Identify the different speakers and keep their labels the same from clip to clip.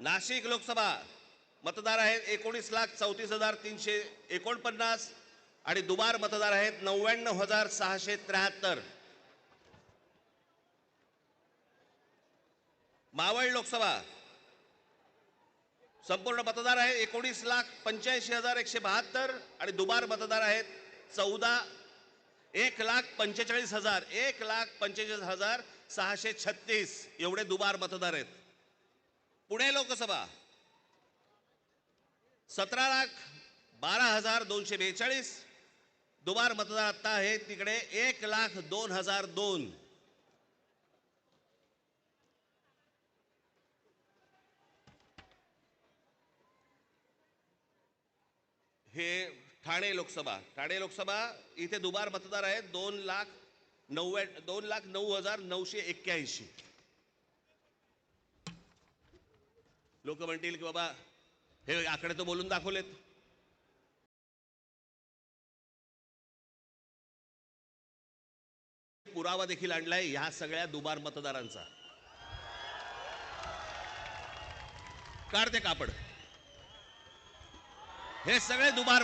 Speaker 1: नाशिक लोकसभा मतदार आहेत एकोणीस लाख चौतीस हजार तीनशे एकोणपन्नास आणि दुबार मतदार आहेत नव्याण्णव हजार सहाशे त्र्याहत्तर. मावळ लोकसभा संपूर्ण मतदार आहे एकोणीस लाख पंच्याऐंशी हजार एकशे बहात्तर आणि दुबार मतदार आहेत चौदा एक लाख पंचेचाळीस हजार एक लाख पंचेचाळीस हजार सहाशे छत्तीस एवढे दुबार मतदार आहेत. पुणे लोकसभा. सतरा लाख बारा हजार दोनशे बेचाळीस. दुबार मतदार आत्ता आहेत तिकडे एक लाख दोन हजार दोन. हे ठाणे लोकसभा. ठाणे लोकसभा इथे दुबार मतदार आहेत दोन लाख नव्या दोन लाख नऊ हजार नऊशे एक्क्याऐंशी. लोक म्हणतील की बाबा हे आकडे तर बोलून दाखवलेत. पुरावा देखील आणलाय ह्या सगळ्या दुबार मतदारांचा. काढते कापड. हे सगळे दुबार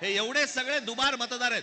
Speaker 1: हे एवढे सगळे दुबार मतदार आहेत.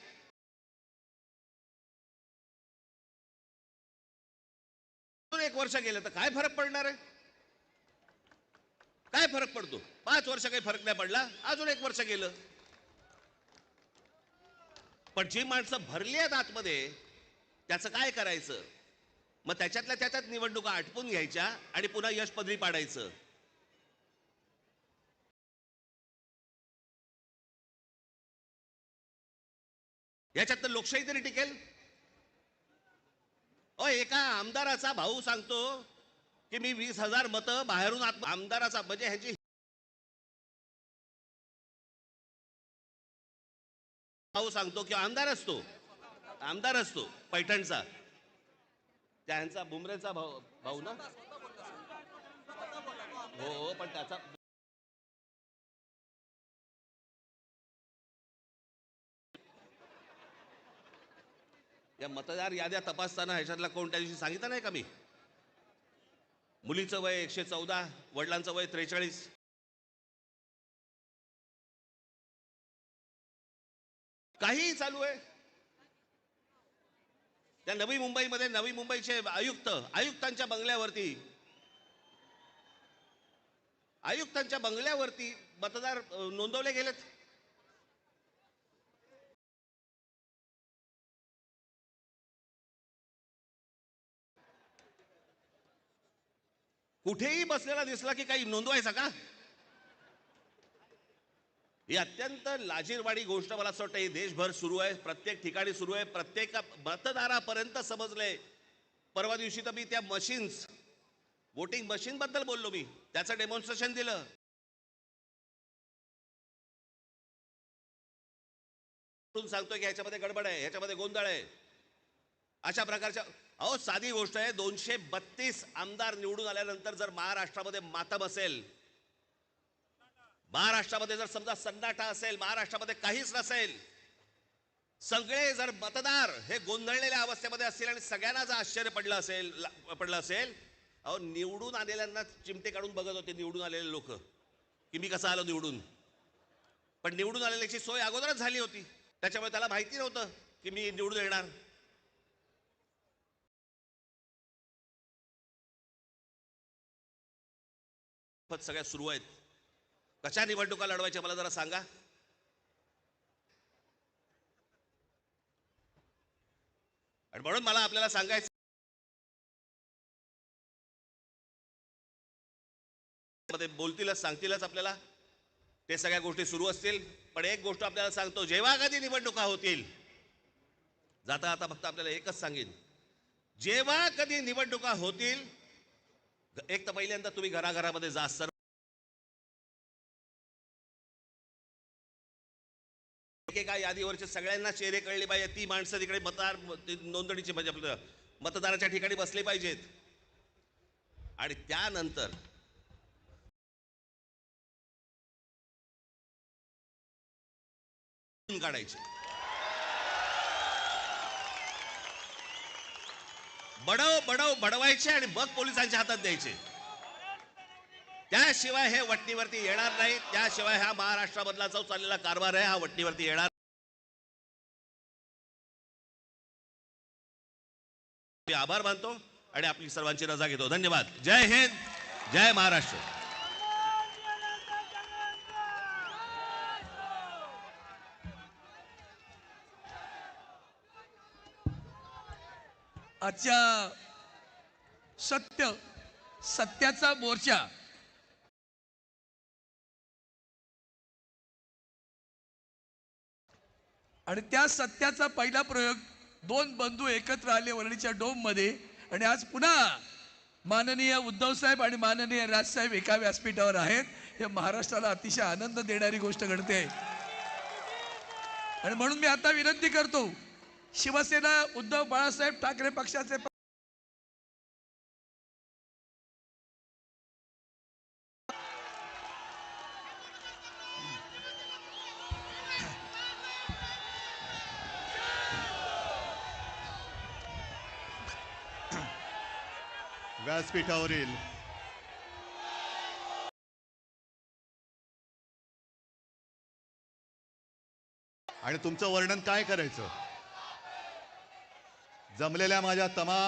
Speaker 1: एक वर्ष गेलं तर काय फरक पडणार आहे? काय फरक पडतो? पाच वर्ष काही फरक नाही पडला अजून एक वर्ष गेलं. पण जी माणसं भरली आहेत आतमध्ये त्याचं काय करायचं? मग त्याच्यातल्या त्याच्यात निवडणुका आटपून घ्यायच्या आणि पुन्हा यश पदरी पाडायचं. याच्यात तर लोकशाही तरी टिकेल? अ एका आमदाराचा भाऊ सांगतो की मी वीस हजार मतं बाहेरून आत आमदाराचा म्हणजे ह्याची भाऊ सांगतो की आमदार असतो. आमदार असतो पैठणचा. त्यांचा बुमरेचा भाऊ भाऊ ना? हो हो पण त्याचा या मतदार याद्या तपासताना ह्याच्यातला कोण त्या दिवशी सांगितलं नाही का मी? मुलीचं वय एकशे चौदा वडिलांचं वय त्रेचाळीस. काहीही चालू आहे. त्या नवी मुंबईमध्ये नवी मुंबईचे आयुक्त आयुक्तांच्या बंगल्यावरती आयुक्तांच्या बंगल्यावरती मतदार नोंदवले गेलेत. कुठेही बसलेला दिसला की काही नोंदवायचा का? ही अत्यंत लाजीरवाडी गोष्ट मला असं वाटतं ही देशभर सुरू आहे प्रत्येक ठिकाणी सुरू आहे प्रत्येक मतदारापर्यंत समजलंय. परवा दिवशी तर मी त्या मशीन्स वोटिंग मशीन बद्दल बोललो मी. त्याचं डेमॉन्स्ट्रेशन दिलं. सांगतोय की ह्याच्यामध्ये गडबड आहे ह्याच्यामध्ये गोंधळ आहे. अशा प्रकारच्या अहो साधी गोष्ट आहे दोनशे बत्तीस आमदार निवडून आल्यानंतर जर महाराष्ट्रामध्ये मातम असेल महाराष्ट्रामध्ये जर समजा सन्नाटा असेल महाराष्ट्रामध्ये काहीच नसेल सगळे जर मतदार हे गोंधळलेल्या अवस्थेमध्ये असतील आणि सगळ्यांना जर आश्चर्य पडलं असेल पडलं असेल अहो निवडून आलेल्यांना चिमटे काढून बघत होते निवडून आलेले लोक की मी कसं आलो निवडून. पण निवडून आलेल्याची सोय अगोदरच झाली होती. त्याच्यामुळे त्याला माहिती नव्हतं की मी निवडून येणार. पद सगळ्या सुरू आहेत. कशा निवडणुका लढवायच्या मला जरा सांगा. आणि म्हणून मला आपल्याला सांगायचं मध्ये बोलतीलच सांगतीलच आपल्याला. ते सगळ्या गोष्टी सुरू असतील पण एक गोष्ट आपल्याला सांगतो जेव्हा कधी निवडणुका होतील जाता आता फक्त आपल्याला एकच सांगेन. जेव्हा कधी निवडणुका होतील एक तर पहिल्यांदा तुम्ही घराघरामध्ये जा सर्व एका यादीवरचे सगळ्यांना चेहरे कळले पाहिजे. ती माणसं तिकडे मतदार नोंदणीचे म्हणजे आपलं मतदाराच्या ठिकाणी बसले पाहिजेत. आणि त्यानंतर काढायचे. बडव बडव बडवायचे आणि मग पोलिसांच्या हातात द्यायचे. त्याशिवाय हे वटणीवरती येणार नाही. त्याशिवाय हा महाराष्ट्रामधला जो चाललेला कारभार आहे हा वटणीवरती येणार मी आभार मानतो आणि आपली सर्वांची रजा घेतो. धन्यवाद. जय हिंद. जय महाराष्ट्र.
Speaker 2: आजच्या सत्य. सत्याचा मोर्चा. आणि त्या सत्याचा पहिला प्रयोग दोन बंधू एकत्र आले वरळीच्या डोममध्ये आणि आज पुन्हा माननीय उद्धव साहेब आणि माननीय राजसाहेब एका व्यासपीठावर आहेत. हे महाराष्ट्राला अतिशय आनंद देणारी गोष्ट घडते. आणि म्हणून मी आता विनंती करतो शिवसेना उद्धव बाळासाहेब ठाकरे पक्षाचे
Speaker 3: व्यासपीठावरील आणि तुमचं वर्णन काय करायचं? जमलेल्या माझ्या तमाम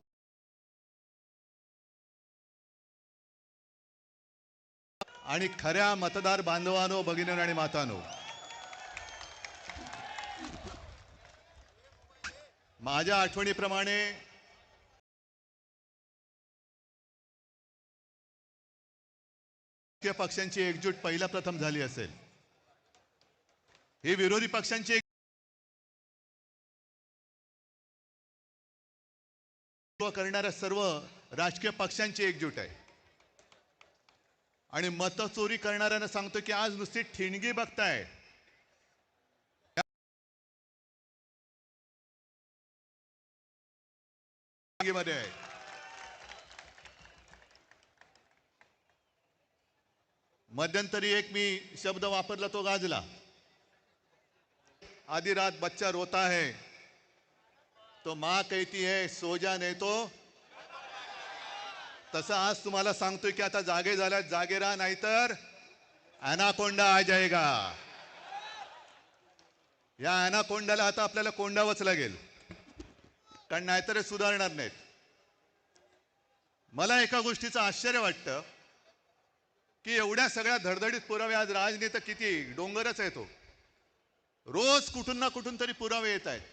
Speaker 3: आणि खऱ्या मतदार बांधवानो भगिनीनो आणि मातानो माझ्या आठवणीप्रमाणे पक्षांची एकजूट पहिला प्रथम झाली असेल. ही विरोधी पक्षांची नेतृत्व करणाऱ्या सर्व राजकीय पक्षांची एकजूट आहे. आणि मत चोरी करणाऱ्यांना सांगतो की आज नुसती ठिणगी बघताय. मध्ये आहे. मध्यंतरी एक मी शब्द वापरला तो गाजला. आधी रात बच्चा रोता है तो माँ कहती है सो जा नाही तो। तसं आज तुम्हाला सांगतोय की आता जागे झाल्यात जागे राहा नाहीतर अनाकोंडा आ जाएगा या अनाकोंडाला आता आपल्याला कोंडावंच लागेल. कारण नाहीतर सुधारणार नाहीत. मला एका गोष्टीचं आश्चर्य वाटतं की एवढ्या सगळ्या धडधडीत पुरावे आज राजनेता किती डोंगरच आहे तो. रोज कुठून ना कुठून तरी पुरावे येत आहेत.